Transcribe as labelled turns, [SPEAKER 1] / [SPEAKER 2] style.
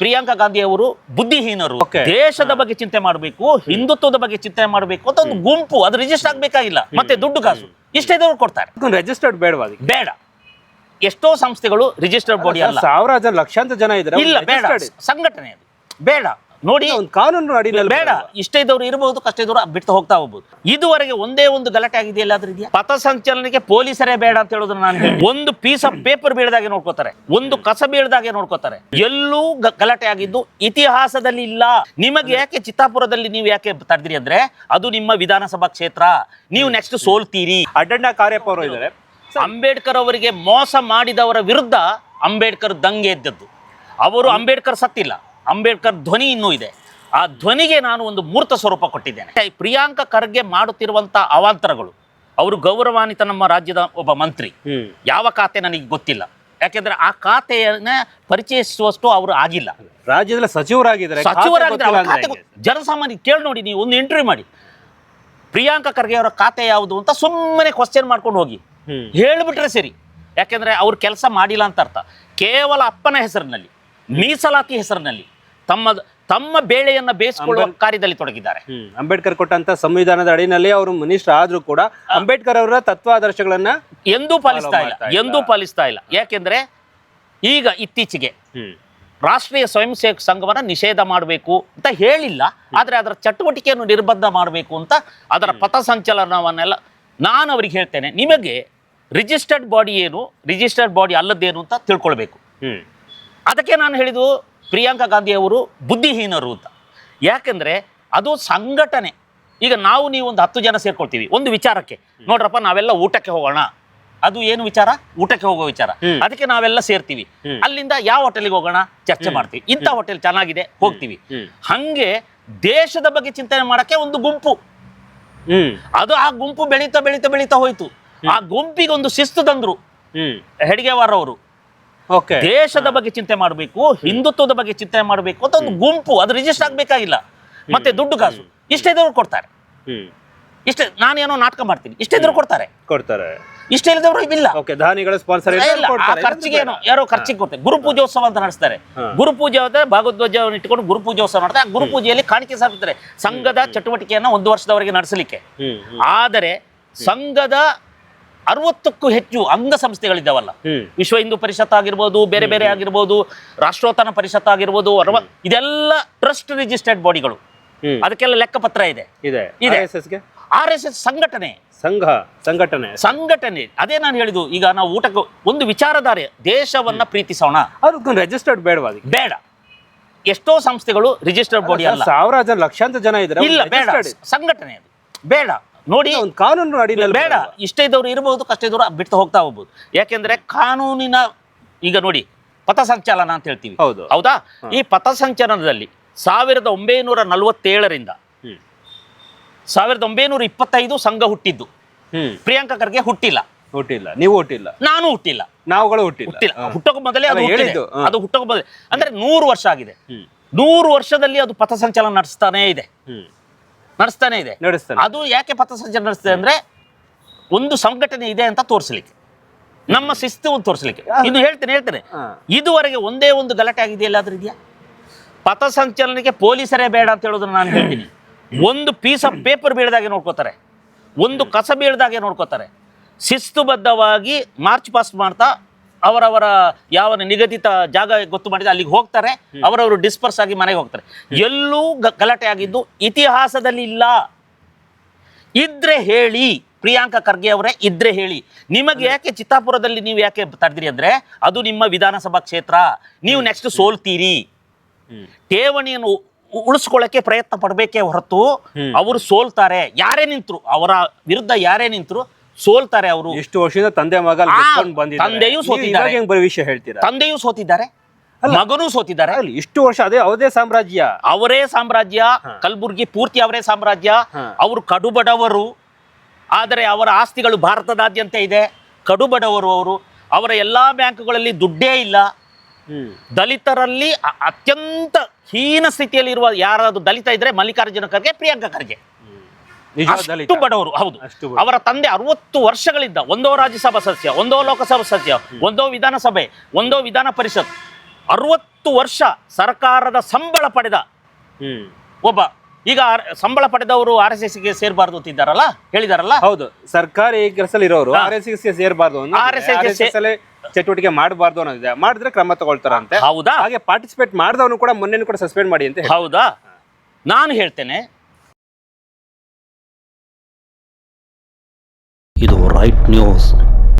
[SPEAKER 1] ಪ್ರಿಯಾಂಕಾ ಗಾಂಧಿ ಅವರು ಬುದ್ಧಿಹೀನರು ದೇಶದ ಬಗ್ಗೆ ಚಿಂತೆ ಮಾಡಬೇಕು ಹಿಂದುತ್ವದ ಬಗ್ಗೆ ಚಿಂತೆ ಮಾಡಬೇಕು ಅಂತ ಒಂದು ಗುಂಪು ಅದು ರಿಜಿಸ್ಟರ್ ಆಗ್ಬೇಕಾಗಿಲ್ಲ. ಮತ್ತೆ ದುಡ್ಡು ಕಾಸು. ಇಷ್ಟೇ ಕೊಡ್ತಾರೆ.
[SPEAKER 2] ರಿಜಿಸ್ಟರ್ಡ್ ಬೇಡವಾ
[SPEAKER 1] ಬೇಡ. ಎಷ್ಟೋ ಸಂಸ್ಥೆಗಳು ರಿಜಿಸ್ಟರ್ಡ್ ಬಾಡಿ ಅಲ್ಲ.
[SPEAKER 2] ಸಾವಿರ ಜನ ಲಕ್ಷಾಂತರ ಜನ ಇದ್ದಾರೆ
[SPEAKER 1] ಇಲ್ಲ ಬೇಡ. ಸಂಘಟನೆ ಬೇಡ. ನೋಡಿ
[SPEAKER 2] ಒಂದು ಕಾನೂನು ಅಡಿನಲ್ಲಿ
[SPEAKER 1] ಬೇಡ. ಇಷ್ಟ ಇದ್ದವ್ರು ಇರಬಹುದು ಕಷ್ಟ ಇದ್ದವ್ರು ಬಿಟ್ಟು ಹೋಗ್ತಾ ಹೋಗ್ಬೋದು. ಇದುವರೆಗೆ ಒಂದೇ ಒಂದು ಗಲಾಟೆ ಆಗಿದೆ ಎಲ್ಲಾದ್ರೂ ಇದೆಯಾ? ಪಥಸಂಚಲನಕ್ಕೆ ಪೊಲೀಸರೇ ಬೇಡ ಅಂತ ಹೇಳೋದನ್ನ ನಾನು ಒಂದು ಪೀಸ್ ಆಫ್ ಪೇಪರ್ ಬೀಳದಾಗೆ ನೋಡ್ಕೋತಾರೆ. ಒಂದು ಕಸ ಬೀಳದಾಗೆ ನೋಡ್ಕೋತಾರೆ. ಎಲ್ಲೂ ಗಲಾಟೆ ಆಗಿದ್ದು ಇತಿಹಾಸದಲ್ಲಿ ಇಲ್ಲ. ನಿಮಗೆ ಯಾಕೆ ಚಿತ್ತಾಪುರದಲ್ಲಿ ನೀವು ಯಾಕೆ ತಡೆದ್ರಿ ಅಂದ್ರೆ ಅದು ನಿಮ್ಮ ವಿಧಾನಸಭಾ ಕ್ಷೇತ್ರ. ನೀವು ನೆಕ್ಸ್ಟ್ ಸೋಲ್ತೀರಿ.
[SPEAKER 2] ಅಡ್ಡಣ್ಣ ಕಾರ್ಯಪ್ಪ ಅವರು ಇದ್ದಾರೆ.
[SPEAKER 1] ಅಂಬೇಡ್ಕರ್ ಅವರಿಗೆ ಮೋಸ ಮಾಡಿದವರ ವಿರುದ್ಧ ಅಂಬೇಡ್ಕರ್ ದಂಗೆ ಎದ್ದದ್ದು. ಅವರು ಅಂಬೇಡ್ಕರ್ ಸತ್ತಿಲ್ಲ. ಅಂಬೇಡ್ಕರ್ ಧ್ವನಿ ಇನ್ನೂ ಇದೆ. ಆ ಧ್ವನಿಗೆ ನಾನು ಒಂದು ಮೂರ್ತ ಸ್ವರೂಪ ಕೊಟ್ಟಿದ್ದೇನೆ. ಪ್ರಿಯಾಂಕ ಖರ್ಗೆ ಮಾಡುತ್ತಿರುವಂಥ ಅವಾಂತರಗಳು ಅವರು ಗೌರವಾನ್ವಿತ ನಮ್ಮ ರಾಜ್ಯದ ಒಬ್ಬ ಮಂತ್ರಿ. ಯಾವ ಖಾತೆ ನನಗೆ ಗೊತ್ತಿಲ್ಲ. ಯಾಕೆಂದ್ರೆ ಆ ಖಾತೆಯನ್ನ ಪರಿಚಯಿಸುವಷ್ಟು ಅವರು ಆಗಿಲ್ಲ.
[SPEAKER 2] ರಾಜ್ಯದಲ್ಲಿ ಸಚಿವರಾಗಿದ್ದಾರೆ. ಸಚಿವರಾಗಿದ್ದಾರೆ?
[SPEAKER 1] ಜನಸಾಮಾನ್ಯ ಕೇಳಿ ನೋಡಿ ನೀವು ಒಂದು ಇಂಟರ್ವ್ಯೂ ಮಾಡಿ. ಪ್ರಿಯಾಂಕಾ ಖರ್ಗೆ ಅವರ ಖಾತೆ ಯಾವುದು ಅಂತ ಸುಮ್ಮನೆ ಕ್ವಶನ್ ಮಾಡ್ಕೊಂಡು ಹೋಗಿ. ಹೇಳಿಬಿಟ್ರೆ ಸರಿ. ಯಾಕೆಂದ್ರೆ ಅವ್ರು ಕೆಲಸ ಮಾಡಿಲ್ಲ ಅಂತ ಅರ್ಥ. ಕೇವಲ ಅಪ್ಪನ ಹೆಸರಿನಲ್ಲಿ. ಮೀಸಲಾತಿ ಹೆಸರಿನಲ್ಲಿ ತಮ್ಮ ತಮ್ಮ ಬೇಳೆಯನ್ನ ಬೇಯಿಸಿಕೊಳ್ಳುವ ಕಾರ್ಯದಲ್ಲಿ ತೊಡಗಿದ್ದಾರೆ.
[SPEAKER 2] ಅಂಬೇಡ್ಕರ್ ಕೊಟ್ಟಂತ ಸಂವಿಧಾನದ ಅಡಿನಲ್ಲಿ ಅವರು ಮಿನಿಸ್ಟರ್ ಆದ್ರೂ ಕೂಡ ಅಂಬೇಡ್ಕರ್ ಅವರ ತತ್ವಾದರ್ಶಗಳನ್ನ
[SPEAKER 1] ಎಂದೂ ಪಾಲಿಸ್ತಾ ಇಲ್ಲ. ಎಂದೂ ಪಾಲಿಸ್ತಾ ಇಲ್ಲ. ಯಾಕೆಂದ್ರೆ ಈಗ ಇತ್ತೀಚೆಗೆ ರಾಷ್ಟ್ರೀಯ ಸ್ವಯಂ ಸೇವಕ ಸಂಘವನ್ನ ನಿಷೇಧ ಮಾಡಬೇಕು ಅಂತ ಹೇಳಿಲ್ಲ ಆದರೆ ಅದರ ಚಟುವಟಿಕೆಯನ್ನು ನಿರ್ಬಂಧ ಮಾಡಬೇಕು ಅಂತ ಅದರ ಪಥಸಂಚಲನವನ್ನೆಲ್ಲ ನಾನು ಅವ್ರಿಗೆ ಹೇಳ್ತೇನೆ. ನಿಮಗೆ ರಿಜಿಸ್ಟರ್ಡ್ ಬಾಡಿ ಏನು ರಿಜಿಸ್ಟರ್ಡ್ ಬಾಡಿ ಅಲ್ಲದೇನು ಅಂತ ತಿಳ್ಕೊಳ್ಬೇಕು. ಅದಕ್ಕೆ ನಾನು ಹೇಳಿದ್ದು ಪ್ರಿಯಾಂಕಾ ಗಾಂಧಿ ಅವರು ಬುದ್ಧಿಹೀನರು ಅಂತ. ಯಾಕೆಂದರೆ ಅದು ಸಂಘಟನೆ. ಈಗ ನಾವು ನೀವು ಒಂದು ಹತ್ತು ಜನ ಸೇರ್ಕೊಳ್ತೀವಿ ಒಂದು ವಿಚಾರಕ್ಕೆ. ನೋಡ್ರಪ್ಪ ನಾವೆಲ್ಲ ಊಟಕ್ಕೆ ಹೋಗೋಣ. ಅದು ಏನು ವಿಚಾರ? ಊಟಕ್ಕೆ ಹೋಗೋ ವಿಚಾರ. ಅದಕ್ಕೆ ನಾವೆಲ್ಲ ಸೇರ್ತೀವಿ. ಅಲ್ಲಿಂದ ಯಾವ ಹೋಟೆಲ್ಗೆ ಹೋಗೋಣ? ಚರ್ಚೆ ಮಾಡ್ತೀವಿ. ಇಂಥ ಹೋಟೆಲ್ ಚೆನ್ನಾಗಿದೆ ಹೋಗ್ತೀವಿ. ಹಂಗೆ ದೇಶದ ಬಗ್ಗೆ ಚಿಂತನೆ ಮಾಡಕ್ಕೆ ಒಂದು ಗುಂಪು. ಅದು ಆ ಗುಂಪು ಬೆಳೀತಾ ಬೆಳೀತಾ ಬೆಳೀತಾ ಹೋಯ್ತು. ಆ ಗುಂಪಿಗೆ ಒಂದು ಶಿಸ್ತು ತಂದ್ರು ಹೆಡಿಗೆವಾರ ಅವರು ದೇಶದ ಬಗ್ಗೆ ಚಿಂತೆ ಮಾಡಬೇಕು ಹಿಂದುತ್ವದ ಬಗ್ಗೆ ಚಿಂತೆ ಮಾಡಬೇಕು ಅಂತ ಒಂದು ಗುಂಪು ಅದು ರಿಜಿಸ್ಟರ್ ಆಗ್ಬೇಕಾಗಿಲ್ಲ. ಮತ್ತೆ ದುಡ್ಡು ಕಾಸು. ಇಷ್ಟೇ ಇದ್ದವ್ರು ಕೊಡ್ತಾರೆ. ಇಷ್ಟೇ ನಾನೇನೋ ನಾಟಕ ಮಾಡ್ತೀನಿ. ಇಷ್ಟೇ ಇದ್ರು ಕೊಡ್ತಾರೆ.
[SPEAKER 2] ಕೊಡ್ತಾರೆ.
[SPEAKER 1] ಇಷ್ಟೇ ಇಲ್ಲದವರು ಇಲ್ಲ.
[SPEAKER 2] ಓಕೆ ದಾನಿಗಳ ಸ್ಪಾನ್ಸರ್
[SPEAKER 1] ಇಲ್ಲ, ಖರ್ಚಿಗೆ ಏನೋ ಯಾರೋ ಖರ್ಚಿಗೆ ಕೊಡ್ತಾರೆ. ಗುರು ಪೂಜೋತ್ಸವ ಅಂತ ನಡೆಸ್ತಾರೆ. ಗುರು ಪೂಜೆ ಹೋದ್ರೆ ಭಾಗವಧ್ವಜವನ್ನು ಇಟ್ಕೊಂಡು ಗುರು ಪೂಜೋತ್ಸವ ಮಾಡ್ತಾರೆ ಆ ಗುರು ಪೂಜೆಯಲ್ಲಿ ಕಾಣಿಕೆ ಸಾರ್ತಾರೆ ಸಂಘದ ಚಟುವಟಿಕೆಯನ್ನ ಒಂದು ವರ್ಷದವರೆಗೆ ನಡೆಸಲಿಕ್ಕೆ. ಆದರೆ ಸಂಘದ ಅರವತ್ತಕ್ಕೂ ಹೆಚ್ಚು ಅಂಗ
[SPEAKER 2] ಸಂಸ್ಥೆಗಳಿದ್ದಾವಲ್ಲ.
[SPEAKER 1] ವಿಶ್ವ ಹಿಂದೂ ಪರಿಷತ್ ಆಗಿರ್ಬೋದು ಬೇರೆ ಬೇರೆ ಆಗಿರ್ಬೋದು ರಾಷ್ಟ್ರೋತ್ಥಾನ ಪರಿಷತ್ ಆಗಿರ್ಬೋದು ಇದೆಲ್ಲ ಟ್ರಸ್ಟ್ ರಿಜಿಸ್ಟರ್ಡ್ ಬಾಡಿಗಳು ಅದಕ್ಕೆಲ್ಲ ಲೆಕ್ಕಪತ್ರ ಇದೆ.
[SPEAKER 2] ಇದೆ.
[SPEAKER 1] ಇದೆ. ಆರ್ ಎಸ್ ಎಸ್ ಸಂಘಟನೆ.
[SPEAKER 2] ಸಂಘ ಸಂಘಟನೆ.
[SPEAKER 1] ಸಂಘಟನೆ. ಅದೇ ನಾನು ಹೇಳಿದ್ದು ಈಗ ನಾವು ಊಟಕ್ಕೆ ಒಂದು ವಿಚಾರಧಾರೆ ದೇಶವನ್ನ ಪ್ರೀತಿಸೋಣ.
[SPEAKER 2] ಅದಕ್ಕೆ ರಿಜಿಸ್ಟರ್ಡ್ ಬೇಡವಾ
[SPEAKER 1] ಬೇಡ. ಎಷ್ಟೋ ಸಂಸ್ಥೆಗಳು ರಿಜಿಸ್ಟರ್ಡ್ ಬಾಡಿ ಅಲ್ಲ
[SPEAKER 2] ಸಾವಿರ ಜನ ಲಕ್ಷಾಂತರ ಜನ ಇದ್ರೆ
[SPEAKER 1] ಇಲ್ಲ ಬೇಡ. ಸಂಘಟನೆ ಅದು. ಬೇಡ. ನೋಡಿ
[SPEAKER 2] ಒಂದು ಕಾನೂನು ಅಡಿನಲ್ಲಿ
[SPEAKER 1] ಬೇಡ ಇಷ್ಟ ಇದ್ದವ್ರು ಇರಬಹುದು ಕಷ್ಟ ಇದ್ದವ್ರು ಬಿಟ್ಟು ಹೋಗ್ತಾ ಹೋಗ್ಬೋದು. ಯಾಕೆಂದ್ರೆ ಕಾನೂನಿನ ಈಗ ನೋಡಿ ಪಥಸಂಚಲನ ಅಂತ ಹೇಳ್ತೀವಿ.
[SPEAKER 2] ಹೌದು.
[SPEAKER 1] ಹೌದಾ? ಈ ಪಥಸಂಚಲನದಲ್ಲಿ ಸಾವಿರದ ಒಂಬೈನೂರ ನಲವತ್ತೇಳರಿಂದ ಸಾವಿರದ ಒಂಬೈನೂರ ಇಪ್ಪತ್ತೈದು ಸಂಘ ಹುಟ್ಟಿದ್ದು. ಪ್ರಿಯಾಂಕಾ ಖರ್ಗೆ ಹುಟ್ಟಿಲ್ಲ.
[SPEAKER 2] ಹುಟ್ಟಿಲ್ಲ. ನೀವು ಹುಟ್ಟಿಲ್ಲ.
[SPEAKER 1] ನಾನು ಹುಟ್ಟಿಲ್ಲ.
[SPEAKER 2] ನಾವುಗಳು ಹುಟ್ಟಿಲ್ಲ.
[SPEAKER 1] ಹುಟ್ಟಿಲ್ಲ. ಹುಟ್ಟೋಕೆ ಮೊದಲೇ ಅದು
[SPEAKER 2] ಹೇಳಿದ್ದು,
[SPEAKER 1] ಅದು ಹುಟ್ಟೋಕೆ ಮೊದಲೇ. ಅಂದ್ರೆ ನೂರು ವರ್ಷ ಆಗಿದೆ. ನೂರು ವರ್ಷದಲ್ಲಿ ಅದು ಪಥಸಂಚಲನ ನಡೆಸ್ತಾನೇ ಇದೆ. ನಡೆಸ್ತಾನೆ ಇದೆ.
[SPEAKER 2] ನಡೆಸ್ತಾನೆ.
[SPEAKER 1] ಅದು ಯಾಕೆ ಪಥಸಂಚಲನ ನಡೆಸ್ತದೆ ಅಂದ್ರೆ ಒಂದು ಸಂಘಟನೆ ಇದೆ ಅಂತ ತೋರಿಸಲಿಕ್ಕೆ. ನಮ್ಮ ಶಿಸ್ತು ತೋರಿಸಲಿಕ್ಕೆ. ಇದು ಹೇಳ್ತೇನೆ ಹೇಳ್ತೇನೆ. ಇದುವರೆಗೆ ಒಂದೇ ಒಂದು ಗಲಾಟೆ ಆಗಿದೆ ಎಲ್ಲಾದ್ರೂ ಇದೆಯಾ? ಪಥಸಂಚಲನಕ್ಕೆ ಪೊಲೀಸರೇ ಬೇಡ ಅಂತ ಹೇಳೋದನ್ನ ನಾನು ಹೇಳ್ತೀನಿ. ಒಂದು ಪೀಸ್ ಆಫ್ ಪೇಪರ್ ಬೀಳದಾಗೆ ನೋಡ್ಕೋತಾರೆ. ಒಂದು ಕಸ ಬೀಳ್ದಾಗೆ ನೋಡ್ಕೋತಾರೆ. ಶಿಸ್ತುಬದ್ಧವಾಗಿ ಮಾರ್ಚ್ ಪಾಸ್ಟ್ ಮಾಡ್ತಾ ಅವರವರ ಯಾವ ನಿಗದಿತ ಜಾಗ ಗೊತ್ತು ಮಾಡಿದ್ರೆ ಅಲ್ಲಿಗೆ ಹೋಗ್ತಾರೆ ಅವರವರು ಡಿಸ್ಪರ್ಸ್ ಆಗಿ ಮನೆಗೆ ಹೋಗ್ತಾರೆ. ಎಲ್ಲೂ ಗಲಾಟೆ ಆಗಿದ್ದು ಇತಿಹಾಸದಲ್ಲಿ ಇಲ್ಲ. ಇದ್ರೆ ಹೇಳಿ ಪ್ರಿಯಾಂಕಾ ಖರ್ಗೆ ಅವರೇ ಇದ್ರೆ ಹೇಳಿ. ನಿಮಗೆ ಯಾಕೆ ಚಿತ್ತಾಪುರದಲ್ಲಿ ನೀವು ಯಾಕೆ ತಡೆದಿರಿ ಅಂದ್ರೆ ಅದು ನಿಮ್ಮ ವಿಧಾನಸಭಾ ಕ್ಷೇತ್ರ. ನೀವು ನೆಕ್ಸ್ಟ್ ಸೋಲ್ತೀರಿ. ಠೇವಣಿಯನ್ನು ಉಳಿಸ್ಕೊಳ್ಳಕ್ಕೆ ಪ್ರಯತ್ನ ಪಡಬೇಕೇ ಹೊರತು. ಅವರು ಸೋಲ್ತಾರೆ. ಯಾರೇ ನಿಂತರು ಅವರ ವಿರುದ್ಧ ಯಾರೇ ನಿಂತರು ಸೋಲ್ತಾರೆ ಅವರು.
[SPEAKER 2] ಎಷ್ಟು ವರ್ಷದಿಂದ ತಂದೆ ಮಗ.
[SPEAKER 1] ತಂದೆಯೂ ಸೋತಿದ್ದಾರೆ.
[SPEAKER 2] ಭವಿಷ್ಯ ಬರೀ ವಿಷಯ ಹೇಳ್ತೀರಾ?
[SPEAKER 1] ತಂದೆಯೂ ಸೋತಿದ್ದಾರೆ ಮಗನೂ ಸೋತಿದ್ದಾರೆ.
[SPEAKER 2] ಅಲ್ಲಿ ಇಷ್ಟು ವರ್ಷ ಅದೇ ಅವರೇ ಸಾಮ್ರಾಜ್ಯ.
[SPEAKER 1] ಅವರೇ ಸಾಮ್ರಾಜ್ಯ ಕಲ್ಬುರ್ಗಿ ಪೂರ್ತಿ ಅವರೇ ಸಾಮ್ರಾಜ್ಯ. ಅವರು ಕಡುಬಡವರು. ಆದರೆ ಅವರ ಆಸ್ತಿಗಳು ಭಾರತದಾದ್ಯಂತ ಇದೆ. ಕಡುಬಡವರು ಅವರು. ಅವರ ಎಲ್ಲಾ ಬ್ಯಾಂಕ್ಗಳಲ್ಲಿ ದುಡ್ಡೇ ಇಲ್ಲ. ದಲಿತರಲ್ಲಿ ಅತ್ಯಂತ ಹೀನ ಸ್ಥಿತಿಯಲ್ಲಿರುವ ಯಾರಾದರೂ ದಲಿತ ಇದ್ರೆ ಮಲ್ಲಿಕಾರ್ಜುನ ಖರ್ಗೆ ಪ್ರಿಯಾಂಕಾ ಖರ್ಗೆ. ಅಷ್ಟು ಬಡವರು ಹೌದು. ಅವರ ತಂದೆ ಅರವತ್ತು ವರ್ಷಗಳಿದ್ದ ಒಂದೋ ರಾಜ್ಯಸಭಾ ಸದಸ್ಯ ಒಂದೋ ಲೋಕಸಭಾ ಸದಸ್ಯ ಒಂದೋ ವಿಧಾನಸಭೆ ಒಂದೋ ವಿಧಾನ ಪರಿಷತ್. ಅರವತ್ತು ವರ್ಷ ಸರ್ಕಾರದ ಸಂಬಳ ಪಡೆದ
[SPEAKER 2] ಹ್ಮ್.
[SPEAKER 1] ಒಬ್ಬ ಈಗ ಸಂಬಳ ಪಡೆದವರು ಆರ್ ಎಸ್ ಎಸ್ಗೆ ಸೇರ್ಬಾರ್ದು ಅಂತಿದ್ದಾರಲ್ಲ? ಹೇಳಿದಾರಲ್ಲ?
[SPEAKER 2] ಹೌದು. ಸರ್ಕಾರಿ ಕೆಲಸದಲ್ಲಿ ಇರೋರು ಆರ್ ಎಸ್ ಎಸ್ ಸೇರ್ಬಾರ್ದು
[SPEAKER 1] ಆರ್ ಎಸ್
[SPEAKER 2] ಎಸ್ ಚಟುವಟಿಕೆ ಮಾಡಬಾರ್ದು ಅನ್ನೋದಿದೆ ಮಾಡಿದ್ರೆ ಕ್ರಮ ತಗೊಳ್ತಾರಂತೆ
[SPEAKER 1] ಹೌದಾ?
[SPEAKER 2] ಹಾಗೆ ಪಾರ್ಟಿಸಿಪೇಟ್ ಮಾಡಿದವನು ಕೂಡ ಮೊನ್ನೆ ಕೂಡ ಸಸ್ಪೆಂಡ್ ಮಾಡಿ ಅಂತ
[SPEAKER 1] ಹೌದಾ? ನಾನು ಹೇಳ್ತೇನೆ
[SPEAKER 3] right news.